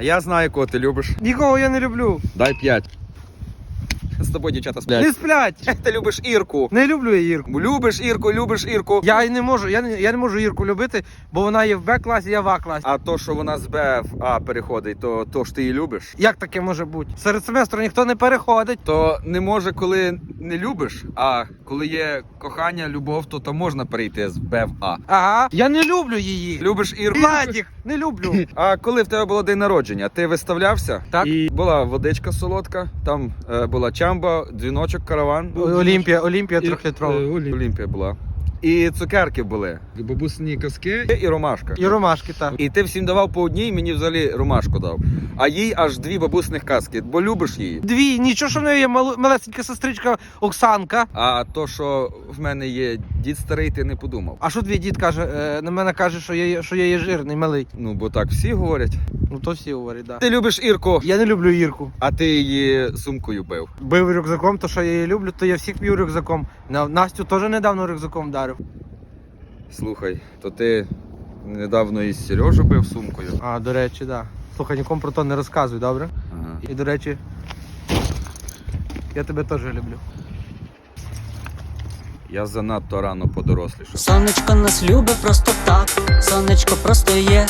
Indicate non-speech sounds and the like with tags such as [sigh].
Я знаю, кого ти любиш. Нікого я не люблю. Дай п'ять. З тобою дівчата сплять. Не сплять. [laughs] Ти любиш Ірку. Не люблю я Ірку. Любиш Ірку, любиш Ірку. Я не можу, я не, я не можу Ірку любити, бо вона є в Б-класі, я в А-класі. А то, що вона з Б в А переходить, то, то ж ти її любиш. Як таке може бути? Серед семестру ніхто не переходить. То не може, коли не любиш, а коли є кохання, любов, то, то можна перейти з Б в А. Ага. Я не люблю її. Любиш Ірку. Владік, не люблю. А коли в тебе було день народження, ти виставлявся? Так. І була водичка солодка, там е, була чамба, дзвіночок, караван. Олімпія, Олімпія трьохлітрова. е, Олімпія була. І цукерки були. Бабусні казки і ромашка. І ромашки, так. І ти всім давав по одній, мені взагалі ромашку дав. А їй аж дві бабусних казки, бо любиш її. Дві, нічого, що в неї є малесенька сестричка Оксанка. А то, що в мене є дід старий, ти не подумав. А що твій дід каже? Е, на мене каже, що я, є- що я є жирний, малий. Ну, бо так всі говорять. Ну то всі говорять, так. Да. Ти любиш Ірку, Я не люблю Ірку. а ти її сумкою бив. Бив рюкзаком, то що я її люблю, то я всіх б'ю рюкзаком. На- Настю теж недавно рюкзаком вдарив. Слухай, то ти недавно із Сережу бив сумкою. А, до речі, так. Да. Слухай, нікому про то не розказуй, добре? Ага. І до речі, я тебе теж люблю. Я занадто рано подорослішав. Сонечко нас любить просто так, сонечко просто є.